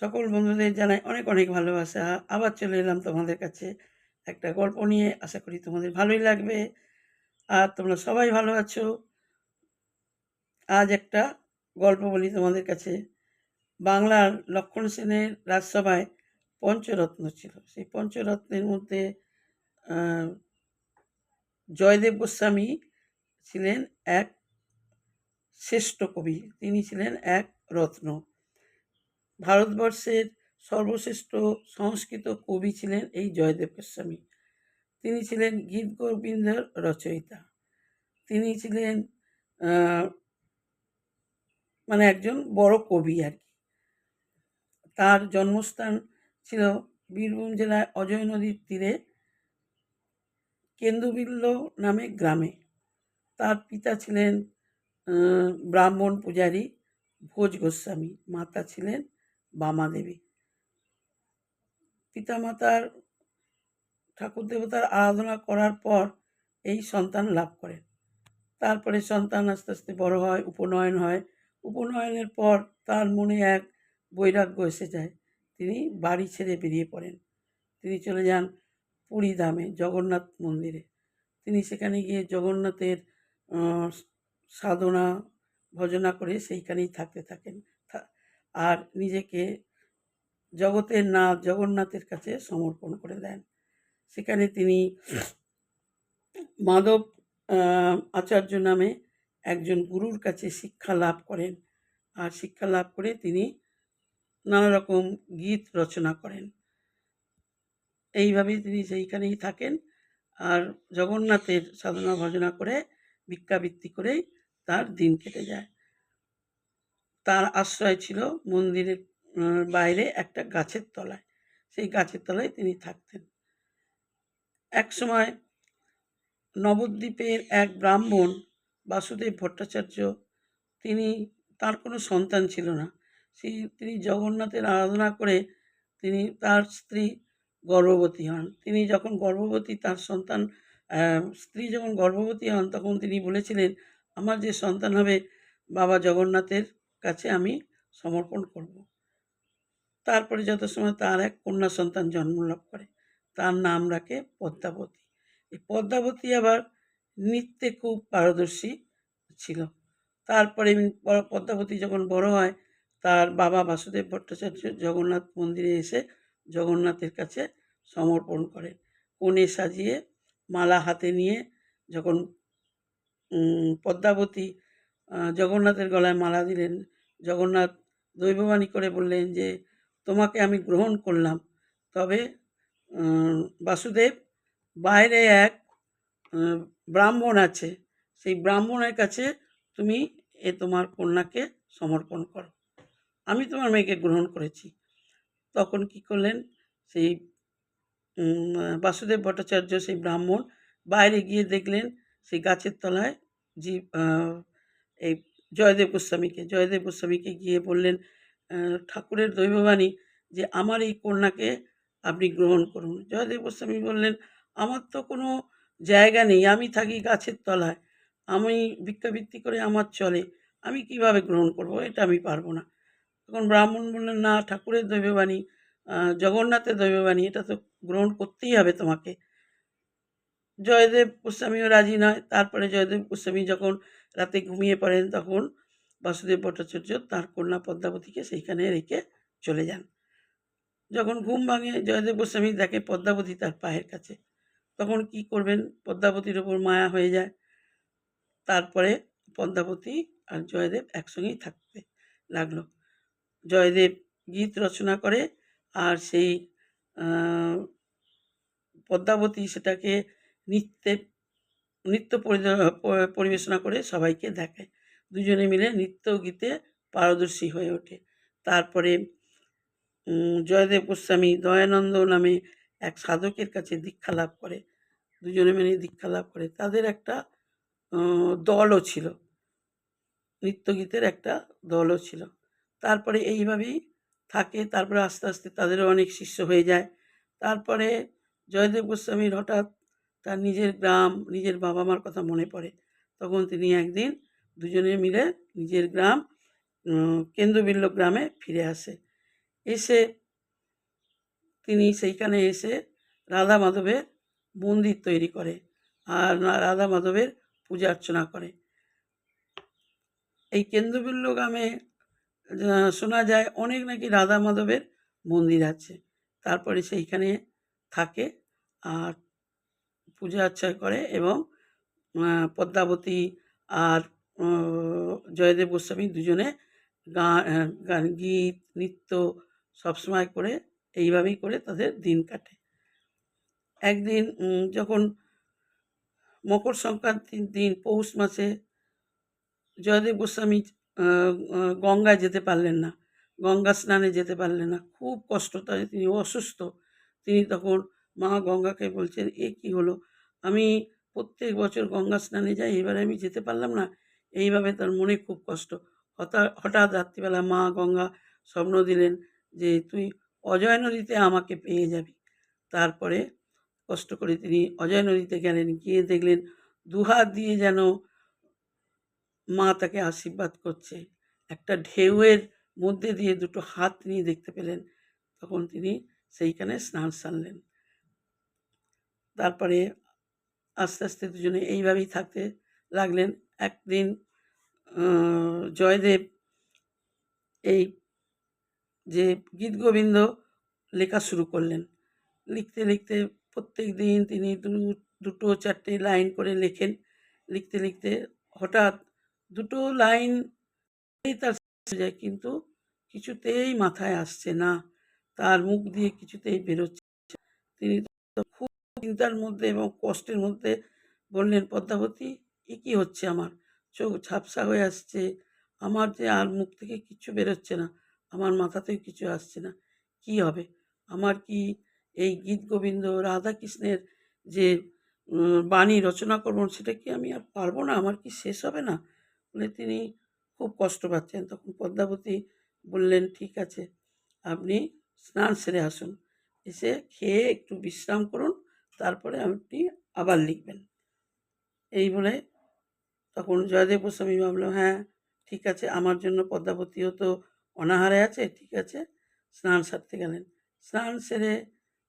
সকল বন্ধুদের জানাই অনেক অনেক ভালোবাসা। আবার চলে এলাম তোমাদের কাছে একটা গল্প নিয়ে। আশা করি তোমাদের ভালোই লাগবে। আর তোমরা সবাই ভালো আছো। আজ একটা গল্প বলি তোমাদের কাছে। বাংলার লক্ষণ সেনের রাজসভায় পঞ্চরত্ন ছিল। সেই পঞ্চরত্নের মধ্যে জয়দেব গোস্বামী ছিলেন এক শ্রেষ্ঠ কবি। তিনি ছিলেন এক রত্ন। ভারতবর্ষের সর্বশ্রেষ্ঠ সংস্কৃত কবি ছিলেন এই জয়দেব গোস্বামী। তিনি ছিলেন গীত গোবিন্দের রচয়িতা। তিনি ছিলেন মানে একজন বড় কবি আর কি। তার জন্মস্থান ছিল বীরভূম জেলায় অজয় নদীর তীরে কেন্দুবিল্ল নামে গ্রামে। তার পিতা ছিলেন ব্রাহ্মণ পূজারী ভোজ গোস্বামী। মাতা ছিলেন বামা দেবী। পিতামাতার ঠাকুর দেবতার আরাধনা করার পর এই সন্তান লাভ করেন। তারপরে সন্তান আস্তে আস্তে বড় হয়, উপনয়ন হয়। উপনয়নের পর তার মনে এক বৈরাগ্য এসে যায়। তিনি বাড়ি ছেড়ে বেরিয়ে পড়েন। তিনি চলে যান পুরী ধামে, জগন্নাথ মন্দিরে। তিনি সেখানে গিয়ে জগন্নাথের সাধনা, ভজনা করে সেইখানেই থাকতে থাকেন। আর নিজেকে জগতের নাথ জগন্নাথের কাছে সমর্পণ করে দেন। সেখানে তিনি মাধব আচার্য নামে একজন গুরুর কাছে শিক্ষা লাভ করেন। আর শিক্ষা লাভ করে তিনি নানা রকম গীত রচনা করেন। এইভাবেই তিনি সেইখানেই থাকেন। আর জগন্নাথের সাধনা ভজনা করে ভিক্ষাবৃত্তি করেই তার দিন কেটে যায়। তার আশ্রয় ছিল মন্দিরের বাইরে একটা গাছের তলায়। সেই গাছের তলায় তিনি থাকতেন। এক সময় নবদ্বীপের এক ব্রাহ্মণ বাসুদেব ভট্টাচার্য, তিনি, তার কোনো সন্তান ছিল না। সেই তিনি জগন্নাথের আরাধনা করে তিনি তার স্ত্রী গর্ভবতী হন। তিনি যখন গর্ভবতী, তার সন্তান স্ত্রী যখন গর্ভবতী হন, তখন তিনি বলেছিলেন, আমার যে সন্তান হবে বাবা জগন্নাথের কাছে আমি সমর্পণ করব। তারপরে যত সময় তার এক কন্যা সন্তান জন্ম লাভ করে, তার নাম রাখে পদ্মাবতী। এই পদ্মাবতী আবার নৃত্যে খুব পারদর্শী ছিল। তারপরে পদ্মাবতী যখন বড় হয়, তার বাবা বাসুদেব ভট্টাচার্য জগন্নাথ মন্দিরে এসে জগন্নাথের কাছে সমর্পণ করেন। কনে সাজিয়ে মালা হাতে নিয়ে যখন পদ্মাবতী জগন্নাথের গলায় মালা দিলেন জগন্নাথ দৈববাণী করে বললেন যে তোমাকে আমি গ্রহণ করলাম। তবে বাসুদেব বাইরে এক ব্রাহ্মণ আছে। সেই ব্রাহ্মণের কাছে তুমি এ তোমার কন্যাকে সমর্পণ করো। আমি তোমার মেয়েকে গ্রহণ করেছি। তখন কি করলেন? সেই বাসুদেব ভট্টাচার্য সেই ব্রাহ্মণ বাইরে গিয়ে দেখলেন সেই গাছের তলায় জি আহ, এই জয়দেব গোস্বামীকে। জয়দেব গোস্বামীকে গিয়ে বললেন ঠাকুরের দৈববাণী যে আমার এই কন্যাকে আপনি গ্রহণ করুন। জয়দেব গোস্বামী বললেন, আমার তো কোনো জায়গা নেই, আমি থাকি গাছের তলায়। আমি ভিক্ষাবৃত্তি করে আমার চলে, আমি কীভাবে গ্রহণ করব এটা আমি পারব না। তখন ব্রাহ্মণ বললেন, না, ঠাকুরের দৈববাণী জগন্নাথের দৈববাণী, এটা তো গ্রহণ করতেই হবে তোমাকে। জয়দেব গোস্বামীও রাজি নয়। তারপরে জয়দেব গোস্বামী যখন রাতে ঘুমিয়ে পড়েন তখন বাসুদেব ভট্টাচার্য তার কন্যা পদ্মাবতীকে সেইখানে রেখে চলে যান। যখন ঘুম ভাঙে, জয়দেব গোস্বামী দেখে পদ্মাবতী তার পায়ের কাছে। তখন কি করবেন? পদ্মাবতীর ওপর মায়া হয়ে যায়। তারপরে পদ্মাবতী আর জয়দেব একসঙ্গেই থাকতে লাগল। জয়দেব গীত রচনা করে আর সেই পদ্মাবতী সেটাকে নৃত্যে নৃত্য পরিবেশনা করে সবাইকে দেখায়। দুজনে মিলে নৃত্য গীতে পারদর্শী হয়ে ওঠে। তারপরে জয়দেব গোস্বামী দয়ানন্দ নামে এক সাধকের কাছে দীক্ষা লাভ করে। দুজনে মিলে দীক্ষা লাভ করে। তাদের একটা দলও ছিল। নৃত্যগীতের একটা দলও ছিল। তারপরে এইভাবেই থাকে। তারপরে আস্তে আস্তে তাদেরও অনেক শিষ্য হয়ে যায়। তারপরে জয়দেব গোস্বামীর হঠাৎ তার নিজের গ্রাম, নিজের বাবা মার কথা মনে পড়ে। তখন তিনি একদিন দুজনে মিলে নিজের গ্রাম কেন্দ্রবিল্ল গ্রামে ফিরে আসে। এসে তিনি সেইখানে এসে রাধা মাধবের মন্দির তৈরি করে আর রাধা মাধবের পূজা অর্চনা করে। এই কেন্দ্রবিল্ল গ্রামে শোনা যায় অনেক নাকি রাধা মাধবের মন্দির আছে। তারপরে সেইখানে থাকে আর পূজা অর্চনা করে এবং পদ্মাবতী আর জয়দেব গোস্বামী দুজনে গান, গীত, নৃত্য সবসময় করে এইভাবেই করে তাদের দিন কাটে। একদিন যখন মকর সংক্রান্তির দিন পৌষ মাসে জয়দেব গোস্বামী গঙ্গায় যেতে পারলেন না, গঙ্গা স্নানে যেতে পারলেন না, খুব কষ্ট তাই তিনি অসুস্থ, তিনি তখন মা গঙ্গাকে বলছেন, এ কি হলো? আমি প্রত্যেক বছর গঙ্গা স্নানে যাই, এবারে আমি যেতে পারলাম না। এইভাবে তার মনে খুব কষ্ট। হঠাৎ হঠাৎ রাত্রিবেলা মা গঙ্গা স্বপ্ন দিলেন যে, তুই অজয় নদীতে আমাকে পেয়ে যাবি। তারপরে কষ্ট করে তিনি অজয় নদীতে গেলেন, গিয়ে দেখলেন দুহাত দিয়ে যেন মা তাকে আশীর্বাদ করছে। একটা ঢেউয়ের মধ্যে দিয়ে দুটো হাত তিনি দেখতে পেলেন। তখন তিনি সেইখানে স্নান সারলেন। তারপরে আস্তে আস্তে দুজনে এইভাবেই থাকতে লাগলেন। একদিন জয়দেব এই যে গীত গোবিন্দ লেখা শুরু করলেন। লিখতে লিখতে প্রত্যেক দিন তিনি দুটো, চারটে লাইন করে লেখেন। লিখতে লিখতে হঠাৎ দুটো লাইন তার যায়, কিন্তু কিছুতেই মাথায় আসছে না। তার মুখ দিয়ে কিছুতেই বেরোচ্ছে তিনি খুব চিন্তার মধ্যে এবং কষ্টের মধ্যে বললেন পদ্মাবতী, এ কী হচ্ছে আমার? চোখ ঝাপসা হয়ে আসছে। আমার যে আর মুখ থেকে কিছু বেরোচ্ছে না, আমার মাথাতেও কিছু আসছে না। কি হবে? আমার কি এই গীত গোবিন্দ, রাধা কৃষ্ণের যে বাণী রচনা করব, সেটা কি আমি আর পারব না? আমার কি শেষ হবে না? বলে তিনি খুব কষ্ট পাচ্ছেন। তখন পদ্মাবতী বললেন, ঠিক আছে, আপনি স্নান সেরে আসুন। এসে খেয়ে একটু বিশ্রাম করুন। তারপরে আপনি আবার লিখবেন। এই বলে তখন জয়দেব গোস্বামী ভাবলো হ্যাঁ ঠিক আছে, আমার জন্য পদ্মাবতীও তো অনাহারে আছে, ঠিক আছে, স্নান সারতে গেলেন। স্নান সেরে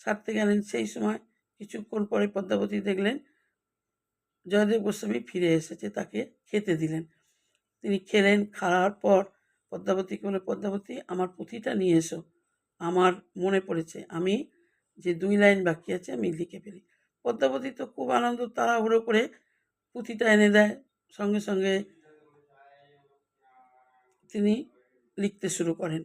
সারতে গেলেন, সেই সময় কিছুক্ষণ পরে পদ্মাবতী দেখলেন জয়দেব গোস্বামী ফিরে এসেছে, তাকে খেতে দিলেন। তিনি খেলেন, খাওয়ার পর পদ্মাবতীকে বলে, পদ্মাবতী, আমার পুঁথিটা নিয়ে এসো, আমার মনে পড়েছে, আমি যে দুই লাইন বাকি আছে আমি লিখে ফেলি। পদ্মাবতী তো খুব আনন্দ, তাড়াহুড়ো করে পুঁথিটা এনে দেয়। সঙ্গে সঙ্গে তিনি লিখতে শুরু করেন।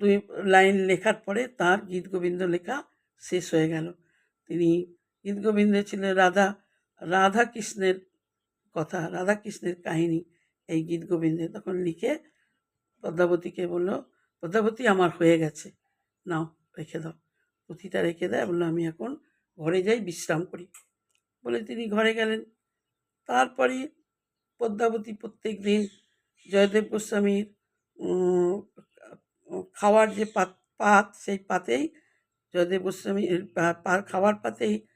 দুই লাইন লেখার পরে তার গীত গোবিন্দ লেখা শেষ হয়ে গেল। তিনি গীত গোবিন্দে ছিলেন রাধা রাধা কৃষ্ণের কথা, রাধা কৃষ্ণের কাহিনী এই গীত গোবিন্দে। তখন লিখে পদ্মাবতীকে বলল, পদ্মাবতী, আমার হয়ে গেছে। নাও, রেখে দাও। পুঁথিটা রেখে দেয়। বলল, আমি এখন ঘরে যাই, বিশ্রাম করি। বলে তিনি ঘরে গেলেন। তারপরে পদ্মাবতী প্রত্যেক দিন জয়দেব গোস্বামীর খাওয়ার যে পাত পাত, সেই পাতেই জয়দেব পা- খাওয়ার পাতেই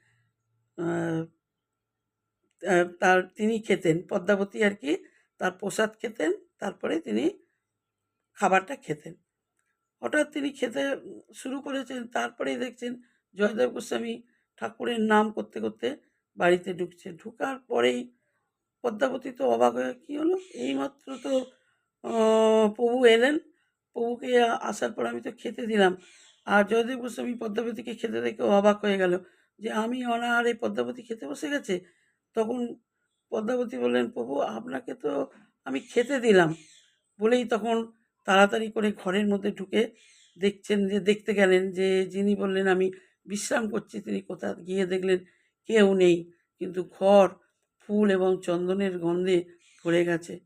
তার, তিনি খেতেন। পদ্মাবতী আর কি, তার প্রসাদ খেতেন। তারপরে তিনি খাবারটা খেতেন। হঠাৎ তিনি খেতে শুরু করেছেন, তারপরেই দেখছেন জয়দেব গোস্বামী ঠাকুরের নাম করতে করতে বাড়িতে ঢুকছে। ঢুকার পরেই পদ্মাবতী তো অবাক হয়ে, কী হলো? এইমাত্র তো প্রভু এলেন। প্রভুকে আসার পর আমি তো খেতে দিলাম। আর জয়দেব গোস্বামী পদ্মাবতীকে খেতে দেখে অবাক হয়ে গেল যে, আমি অনাহারে পদ্মাবতী খেতে বসে গেছে? তখন পদ্মাবতী বললেন, প্রভু, আপনাকে তো আমি খেতে দিলাম। বলেই তখন তাড়াতাড়ি করে ঘরের মধ্যে ঢুকে দেখছেন যে, দেখতে গেলেন যে, যিনি বললেন, আমি বিশ্রাম করছি। তিনি কোথাও গিয়ে দেখলেন, কেউ নেই। কিন্তু ঘর ফুল এবং চন্দনের গন্ধে ভরে গেছে।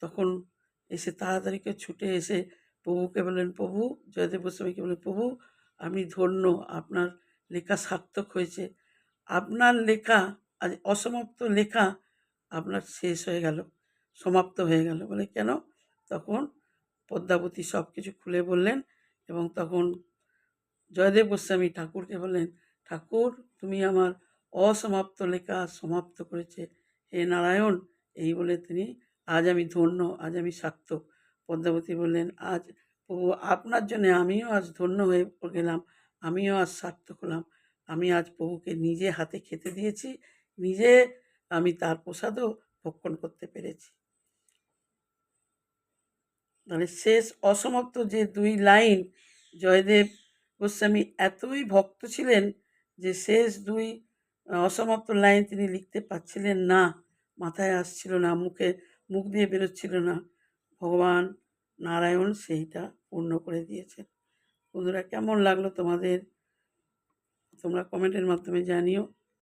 তখন এসে তাড়াতাড়ি করে ছুটে এসে প্রভুকে বললেন, প্রভু, জয়দেব গোস্বামীকে বললেন, প্রভু, আমি ধন্য। আপনার লেখা সার্থক হয়েছে। আপনার লেখা, আজ অসমাপ্ত লেখা আপনার শেষ হয়ে গেল, সমাপ্ত হয়ে গেল। বলে, কেন? তখন পদ্মাবতী সব কিছু খুলে বললেন এবং তখন জয়দেব গোস্বামী ঠাকুরকে বললেন, ঠাকুর, তুমি আমার অসমাপ্ত লেখা সমাপ্ত করেছে। হে নারায়ণ, এই বলে তিনি, আজ আমি ধন্য, আজ আমি সার্থক। পদ্মাবতী বললেন, আজ প্রভু, আপনার জন্যে আমিও আজ ধন্য হয়ে গেলাম, আমিও আজ সার্থক হলাম। আমি আজ প্রভুকে নিজে হাতে খেতে দিয়েছি, নিজে আমি তার প্রসাদও ভক্ষণ করতে পেরেছি। মানে শেষ অসমাপ্ত যে দুই লাইন জয়দেব গোস্বামী এতই ভক্ত ছিলেন যে শেষ দুই অসমাপ্ত লাইন তিনি লিখতে পারছিলেন না। মাথায় আসছিল না, মুখে মুখ দিয়ে বেরোচ্ছিল না। ভগবান নারায়ণ সেইটা পূর্ণ করে দিয়েছেন। বন্ধুরা, কেমন লাগল তোমাদের? তোমরা কমেন্টের মাধ্যমে জানিও।